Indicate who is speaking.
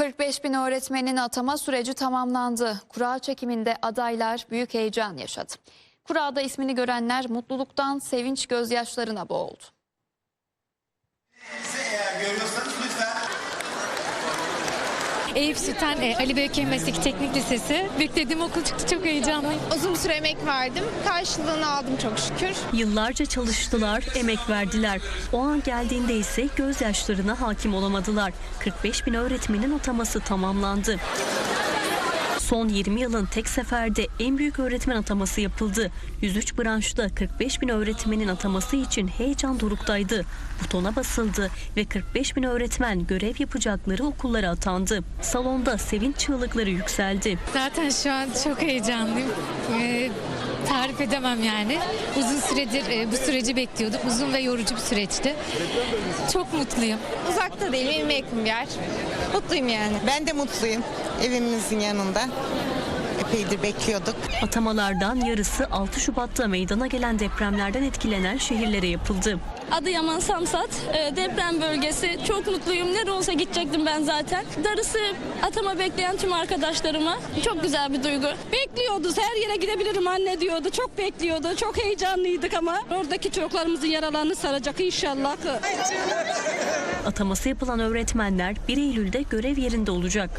Speaker 1: 45 bin öğretmenin atama süreci tamamlandı. Kura çekiminde adaylar büyük heyecan yaşadı. Kurada ismini görenler mutluluktan sevinç gözyaşlarına boğuldu.
Speaker 2: Eyüp Sultan e, Ali Beyköy Meslek Teknik Lisesi. Beklediğim okul çıktı çok heyecanlıyım.
Speaker 3: Uzun süre emek verdim. Karşılığını aldım çok şükür.
Speaker 4: Yıllarca çalıştılar, emek verdiler. O an geldiğinde ise gözyaşlarına hakim olamadılar. 45 bin öğretmenin ataması tamamlandı. Son 20 yılın tek seferde en büyük öğretmen ataması yapıldı. 103 branşta 45 bin öğretmenin ataması için heyecan doruktaydı. Butona basıldı ve 45 bin öğretmen görev yapacakları okullara atandı. Salonda sevinç çığlıkları yükseldi.
Speaker 2: Zaten şu an çok heyecanlıyım. E, tarif edemem yani. Uzun süredir e, bu süreci bekliyorduk. Uzun ve yorucu bir süreçti. Çok mutluyum.
Speaker 3: Uzakta değil, evime yakın bir yer. Mutluyum yani.
Speaker 5: Ben de mutluyum evimizin yanında. Epeydir bekliyorduk.
Speaker 4: Atamalardan yarısı 6 Şubat'ta meydana gelen depremlerden etkilenen şehirlere yapıldı.
Speaker 6: Adıyaman Samsat e, deprem bölgesi. Çok mutluyum. Nerede olsa gidecektim ben zaten. Darısı atama bekleyen tüm arkadaşlarıma. Çok güzel bir duygu.
Speaker 7: Bekliyordu. Her yere gidebilirim anne diyordu. Çok bekliyordu. Çok heyecanlıydık ama oradaki çocuklarımızın yaralarını saracak inşallah.
Speaker 4: Ataması yapılan öğretmenler 1 Eylül'de görev yerinde olacak.